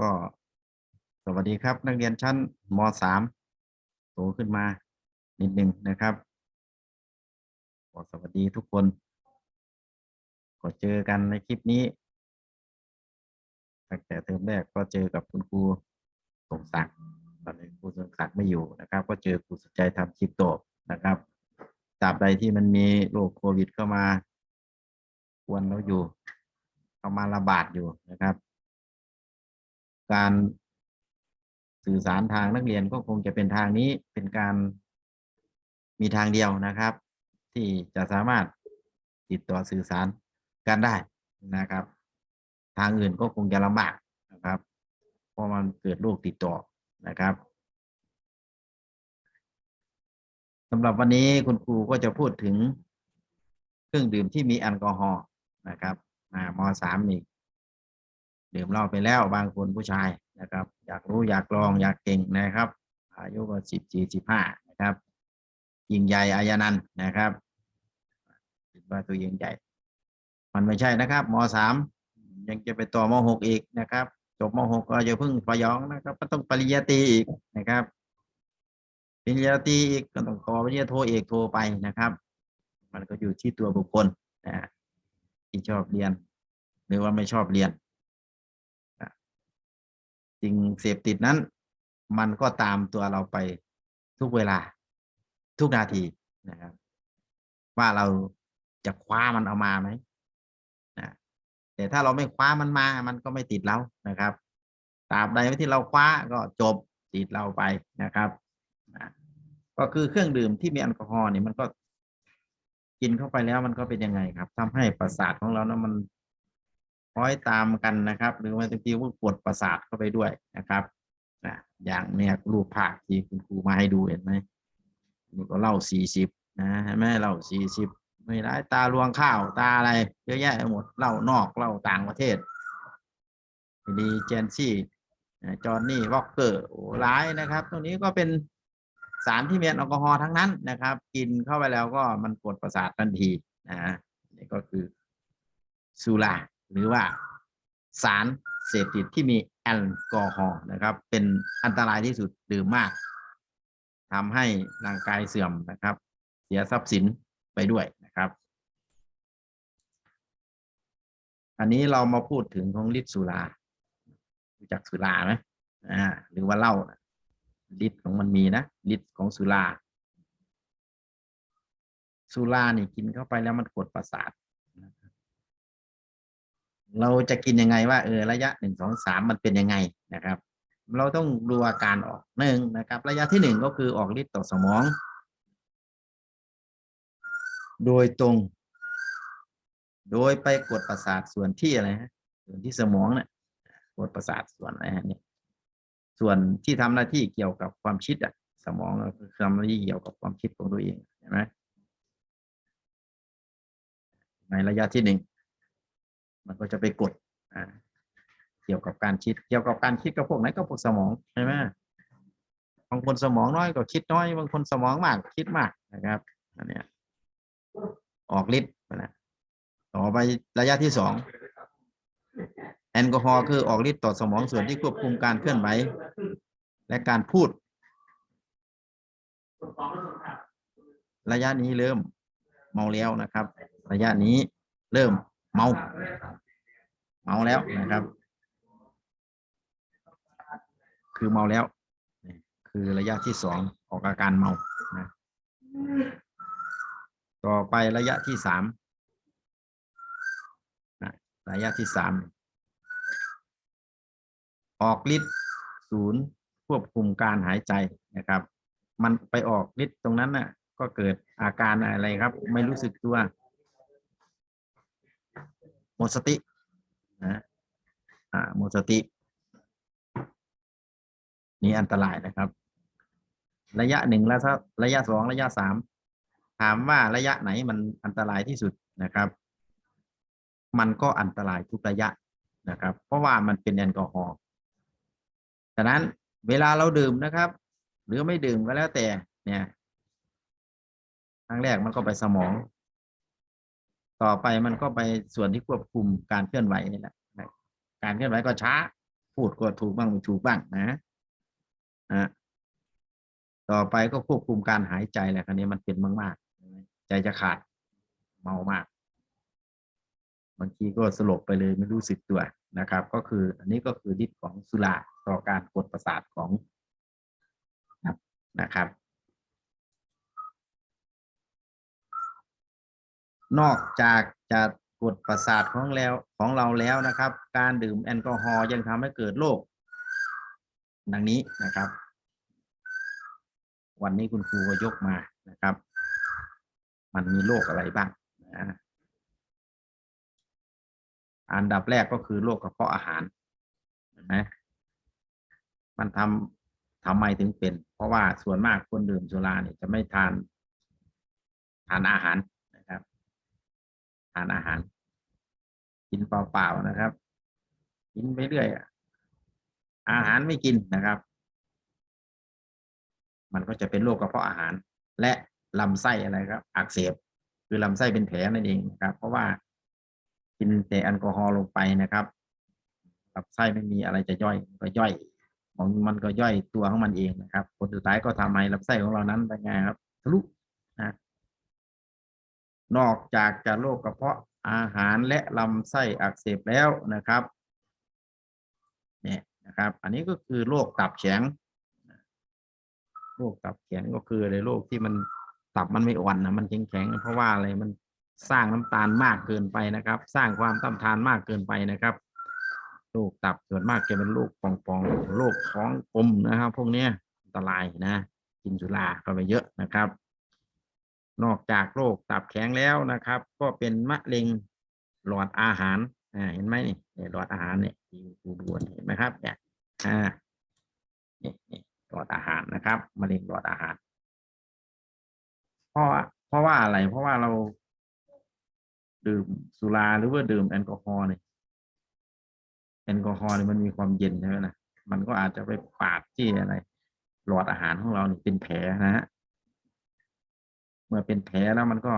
ก็สวัสดีครับ นักเรียนชั้นมสามโตขึ้นมา นิดหนึ่งนะครับก็สวัสดีทุกคนก็เจอกันในคลิปนี้ ตั้งแต่เทอมแรกก็เจอกับคุณครูสมศักดิ์ตอนนี้ครูสมศักดิ์ไม่อยู่นะครับ ก็เจอครูสุใจทำคลิปโตบนะครับตราบใดที่มันมีโรคโควิดเข้ามา ควนเราอยู่เข้ามาระบาดอยู่นะครับ การสื่อสารทางนักเรียนก็คงจะเป็นทางนี้เป็นการมีทางเดียวนะครับ ที่จะสามารถติดต่อสื่อสารกันได้นะครับ ทางอื่นก็คงจะลำบากนะครับเพราะมันเกิดโรคติดต่อนะครับสำหรับวันนี้คุณครูก็จะพูดถึงเครื่องดื่มที่มีแอลกอฮอล์นะครับมสามนี่ ดื่มเหล้าไปแล้วบางคนผู้ชายนะครับ อยากรู้อยากลองอยากเก่งนะครับ อายุก็สิบสี่สิบห้านะครับ ยิงใหญ่อายนันนะครับคิดว่าตัวเองใหญ่ มันไม่ใช่นะครับมสามยังจะไปต่อมหกอีกนะครับจบมหกก็อย่าเพิ่งพยองนะครับก็ต้องปริญญาตรีอีกนะครับปริญญาตรีอีกก็ต้องต่อปริญญาโทเอกโทไปนะครับ มันก็อยู่ที่ตัวบุคคลนะที่ชอบเรียน หรือว่าไม่ชอบเรียน สิ่งเสพติดนั้น มันก็ตามตัวเราไปทุกเวลา ทุกนาทีนะครับ ว่าเราจะคว้ามันเอามาไหมนะแต่ถ้าเราไม่คว้ามันมา มันก็ไม่ติดเรานะครับตราบใดที่เราคว้าก็จบติดเราไปนะครับนะก็คือเครื่องดื่มที่มีแอลกอฮอล์นี่มันก็กินเข้าไปแล้วมันก็เป็นยังไงครับทำให้ประสาทของเรานะมัน ล้อยตามกันนะครับ หรือว่าบางทีก็ปวดประสาทเข้าไปด้วยนะครับนะอย่างเนี่ยรูปภาพที่คุณครูมาให้ดูเห็นไหมนี่ก็เล่าสี่สิบนะเห็นไหมเล่าสี่สิบไม่ร้ายตาลวงข้าวตาอะไรเยอะแยะไปหมดเล่านอกเล่าต่างประเทศดีเจนซี่จอห์นนี่วอลเกอร์โอ้ร้ายนะครับ ตรงนี้ก็เป็นสารที่มีแอลกอฮอล์ทั้งนั้นนะครับ กินเข้าไปแล้วก็มันปวดประสาททันทีนะนี่ก็คือสุรา หรือว่าสารเสพติดที่มีแอลกอฮอล์นะครับ เป็นอันตรายที่สุดดื่มมากทำให้ร่างกายเสื่อมนะครับ เสียทรัพย์สินไปด้วยนะครับ อันนี้เรามาพูดถึงของฤทธิ์สุรารู้จักสุราไหมอ่าหรือว่าเหล้าฤทธิ์ของมันมีนะฤทธิ์ของสุราสุรานี่กินเข้าไปแล้วมันกดประสาท เราจะกินยังไงว่าเออระยะหนึ่งสองสามมันเป็นยังไงนะครับ เราต้องดูอาการออกหนึ่งนะครับ ระยะที่หนึ่งก็คือออกฤทธิ์ต่อสมอง โดยตรง โดยไปกดประสาทส่วนที่อะไรฮะส่วนที่สมองเนี่ยกดประสาทส่วนอะไรฮะเนี่ยส่วนที่ทำหน้าที่เกี่ยวกับความคิดอะสมองคือทำหน้าที่เกี่ยวกับความคิดของตัวเองใช่ไหมในระยะที่หนึ่ง มันก็จะไปกดอ่าเกี่ยวกับการคิด เกี่ยวกับการคิดก็พวกไหนก็พวกสมองใช่ไหมบางคนสมองน้อยก็คิดน้อย บางคนสมองมากคิดมากนะครับอันเนี้ยออกฤทธิ์นะต่อไประยะที่สองแอลกอฮอล์คือออกฤทธิ์ต่อสมองส่วนที่ควบคุมการเคลื่อนไหวและการพูด ระยะนี้เริ่มเมาแล้วนะครับ ระยะนี้เริ่ม เมา เมาแล้วนะครับ คือเมาแล้ว คือระยะที่สองออกอาการเมานะต่อไประยะที่สามนะระยะที่สามออกฤทธิ์ศูนย์ควบคุมการหายใจนะครับ มันไปออกฤทธิ์ตรงนั้นน่ะ ก็เกิดอาการอะไรครับ ไม่รู้สึกตัว หมดสตินะอ่าหมดสติ นี่อันตรายนะครับ ระยะหนึ่งระยะระยะสองระยะสามถามว่าระยะไหนมันอันตรายที่สุดนะครับ มันก็อันตรายทุกระยะนะครับ เพราะว่ามันเป็นแอลกอฮอล์ฉะนั้นเวลาเราดื่มนะครับ หรือไม่ดื่มก็แล้วแต่เนี่ยครั้งแรกมันก็ไปสมอง ต่อไปมันก็ไปส่วนที่ควบคุมการเคลื่อนไหวนี่แหละการเคลื่อนไหวก็ช้า พูดก็ถูกบ้างไม่ถูกบ้างนะอะต่อไปก็ควบคุมการหายใจแหละคราวนี้มันเป็นมากๆใจจะขาดเมามากบางทีก็สลบไปเลยไม่รู้สึกตัวนะครับ ก็คืออันนี้ก็คือฤทธิ์ของสุราต่อการกดประสาทของนะครับ นอกจากจะกดประสาทของแล้วของเราแล้วนะครับ การดื่มแอลกอฮอล์ยังทำให้เกิดโรคดังนี้นะครับ วันนี้คุณครูก็ยกมานะครับ มันมีโรคอะไรบ้างนะอันดับแรกก็คือโรคกระเพาะอาหารนไหมมันทำทำไมถึงเป็น เพราะว่าส่วนมากคนดื่มสุราเนี่ยจะไม่ทาน ทานอาหาร ทานอาหาร กินเปล่าๆนะครับ กินไปเรื่อยอาหารไม่กินนะครับ มันก็จะเป็นโรคกระเพาะอาหาร และลำไส้อะไรครับ อักเสบคือลำไส้เป็นแผลนั่นเองนะครับ เพราะว่ากินแต่แอลกอฮอล์ลงไปนะครับลำไส้ไม่มีอะไรจะย่อยก็ย่อยมันมันก็ย่อยตัวของมันเองนะครับผลสุดท้ายก็ทำให้ลำไส้ของเรานั้นเป็นไงครับทะลุ นอกจากจะโรคกระเพาะอาหารและลำไส้อักเสบแล้วนะครับเนี่ยนะครับ อันนี้ก็คือโรคตับแข็งโรคตับแข็งก็คือในโรคที่มันตับมันไม่อ่อนนะมันแข็งแข็งเพราะว่าอะไรมันสร้างน้ำตาลมากเกินไปนะครับ สร้างความต้านทานมากเกินไปนะครับโรคตับส่วนมากจะเป็นโรคปองๆโรคท้องกลมนะครับ พวกนี้อันตรายนะ กินสุราเข้าไปเยอะนะครับ นอกจากโรคตับแข็งแล้วนะครับ ก็เป็นมะเร็งหลอดอาหารอ่าเห็นไหมนี่หลอดอาหารเนี่ยดูดวนเห็นไหมครับเนี่ยอ่านี่นี่หลอดอาหารนะครับมะเร็งหลอดอาหารเพราะเพราะว่าอะไรเพราะว่าเรา ดื่มสุราหรือว่าดื่มแอลกอฮอล์เนี่ยแอลกอฮอล์เนี่ยมันมีความเย็นใช่ไหมนะมันก็อาจจะไปปาดที่อะไร หลอดอาหารของเราเนี่ยเป็นแผลนะฮะ เมื่อเป็นแผลแล้วมันก็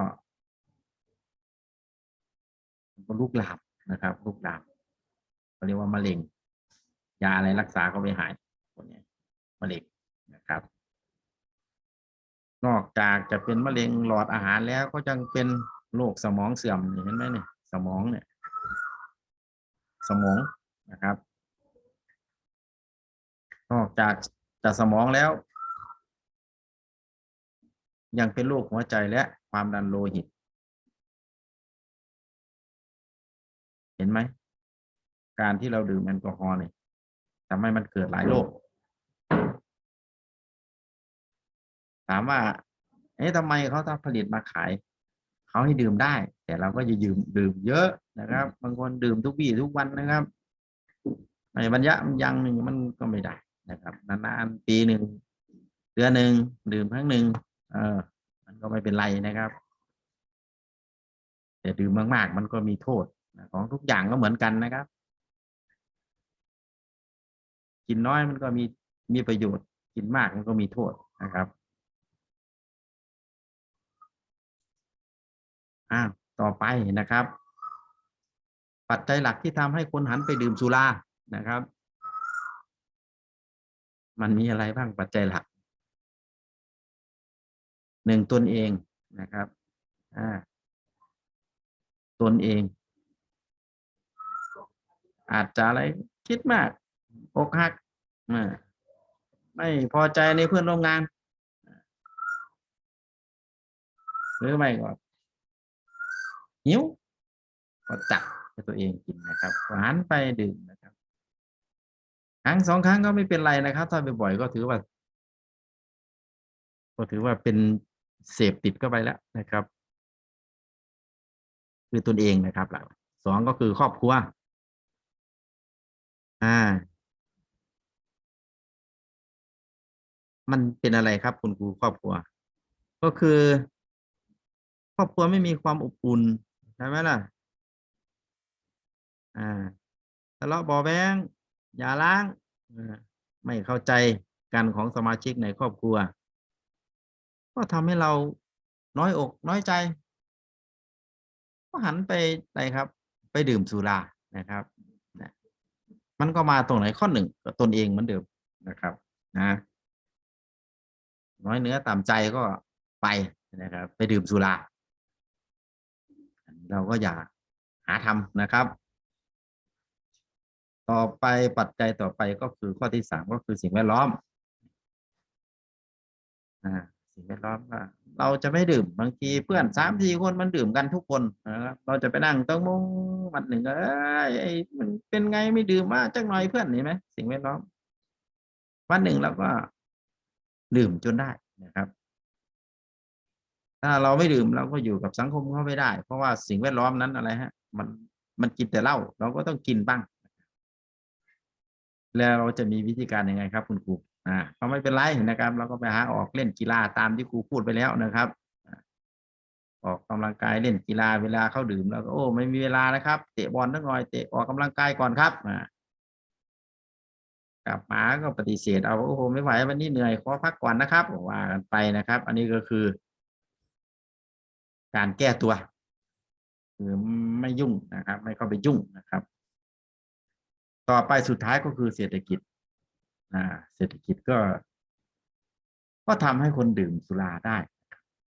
มันก็ลุกลามนะครับลุกลามเขาเรียกว่ามะเร็ง ยาอะไรรักษาก็ไม่หายคนนี้มะเร็งนะครับ นอกจากจะเป็นมะเร็งหลอดอาหารแล้วก็ยังเป็นโรคสมองเสื่อมเห็นไหมเนี่ยสมองเนี่ย สมองนะครับ นอกจากจะสมองแล้ว ยังเป็นโรคหัวใจและความดันโลหิต เห็นไหม การที่เราดื่มแอลกอฮอล์เนี่ยทำให้มันเกิดหลายโรคถามว่าเอ๊ะทำไมเขาถ้าผลิตมาขายเขาให้ดื่มได้ แต่เราก็จะยืมดื่มเยอะนะครับ บางคนดื่มทุกวี่ทุกวันนะครับในบรรยะยังหนึ่งมันก็ไม่ได้นะครับ นานๆปีหนึ่งเดือนหนึ่งดื่มครั้งหนึ่ง เออ มันก็ไม่เป็นไรนะครับแต่ดื่มมาก ๆ มันก็มีโทษของทุกอย่างก็เหมือนกันนะครับ กินน้อยมันก็มีมีประโยชน์ กินมากมันก็มีโทษนะครับอ่าต่อไปนะครับ ปัจจัยหลักที่ทำให้คนหันไปดื่มสุรานะครับ มันมีอะไรบ้างปัจจัยหลัก หนึ่งตนเองนะครับอ่าตนเอง อาจจะอะไรคิดมากอกหักไม่พอใจในเพื่อนร่วมงาน หรือไม่ก็หิวก็จัดให้ตัวเองกินนะครับหันไปดื่มนะครับครั้งสองครั้งก็ไม่เป็นไรนะครับ ถ้าบ่อยๆก็ถือว่า ก็ถือว่าเป็น เสพติดเข้าไปแล้วนะครับ คือตนเองนะครับหลักสองก็คือครอบครัว อ่า มันเป็นอะไรครับคุณครูครอบครัว ก็คือ ครอบครัวไม่มีความอบอุ่นใช่ไหมล่ะ อ่าทะเลาะเบาะแว้งอย่าล้าง ไม่เข้าใจกันของสมาชิกในครอบครัว ก็ทำให้เราน้อยอกน้อยใจ ก็หันไปไหนครับ ไปดื่มสุรานะครับนะมันก็มาตรงไหนข้อหนึ่งก็ตนเองเหมือนเดิมนะครับนะน้อยเนื้อต่ำใจก็ไปนะครับ ไปดื่มสุราเราก็อย่าหาทำนะครับ ต่อไปปัจจัยต่อไปก็คือข้อที่สามก็คือสิ่งแวดล้อมอ่า สิ่งแวดล้อมว่าเราจะไม่ดื่มบางทีเพื่อนสามสี่คนมันดื่มกันทุกคนนะครับเราจะไปนั่งตั้งมงวันหนึ่งเอ้ยไอ้มันเป็นไงไม่ดื่มมาจักหน่อยเพื่อนเห็นไหมสิ่งแวดล้อม วันหนึ่งเราก็ดื่มจนได้นะครับ ถ้าเราไม่ดื่มเราก็อยู่กับสังคมเขาไม่ได้ เพราะว่าสิ่งแวดล้อมนั้นอะไรฮะ มันมันกินแต่เหล้าเราก็ต้องกินบ้าง แล้วเราจะมีวิธีการยังไงครับ คุณครู อ่าก็ไม่เป็นไรนะครับ เราก็ไปหาออกเล่นกีฬาตามที่ครูพูดไปแล้วนะครับอออกกำลังกายเล่นกีฬาเวลาเข้าดื่มแล้วก็โอ้ไม่มีเวลานะครับเตะบอลทั้งหน่อยเตะออกกำลังกายก่อนครับอ่ากลับมาก็ปฏิเสธเอาโอ้โหไม่ไหววันนี้เหนื่อยขอพักก่อนนะครับว่ากันไปนะครับ อันนี้ก็คือ การแก้ตัวคือไม่ยุ่งนะครับ ไม่เข้าไปยุ่งนะครับ ต่อไปสุดท้ายก็คือเศรษฐกิจ เศรษฐกิจก็ ก็ทำให้คนดื่มสุราได้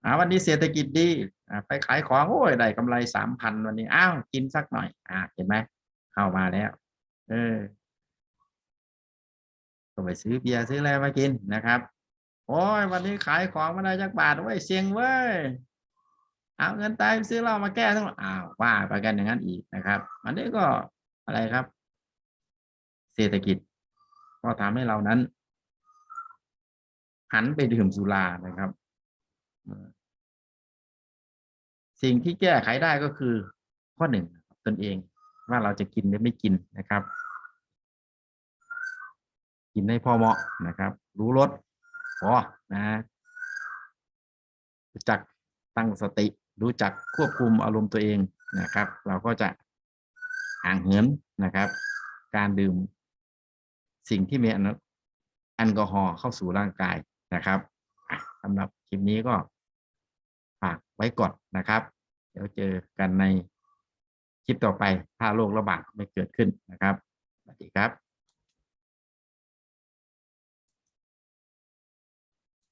อ่าวันนี้เศรษฐกิจดีอ่าไปขายของโอ้ยได้กำไรสามพันวันนี้อ้าวกินสักหน่อย อ่าเห็นไหมเข้ามาแล้ว เออก็ไปซื้อเบียร์ซื้ออะไรมากินนะครับ โอ้ยวันนี้ขายของมาได้จักบาทเว้ยเสียงเว้ยเอาเงินตายไปซื้อเหล้ามาแก้ทั้งอ้าวว่าไปกันอย่างนั้นอีกนะครับ อันนี้ก็อะไรครับ เศรษฐกิจ ก็ทำให้เรานั้น หันไปดื่มสุรานะครับ สิ่งที่แก้ไขได้ก็คือ ข้อหนึ่งตนเองว่าเราจะกินหรือไม่กินนะครับ กินให้พอเหมาะนะครับ รู้รสพอนะรู้จักตั้งสติ รู้จักควบคุมอารมณ์ตัวเองนะครับ เราก็จะห่างเหินนะครับ การดื่ม สิ่งที่มีแอลกอฮอล์เข้าสู่ร่างกายนะครับสำหรับคลิปนี้ก็ฝากไว้ก่อนนะครับ เดี๋ยวเจอกันในคลิปต่อไปถ้าโรคระบาดไม่เกิดขึ้นนะครับสวัสดีครับ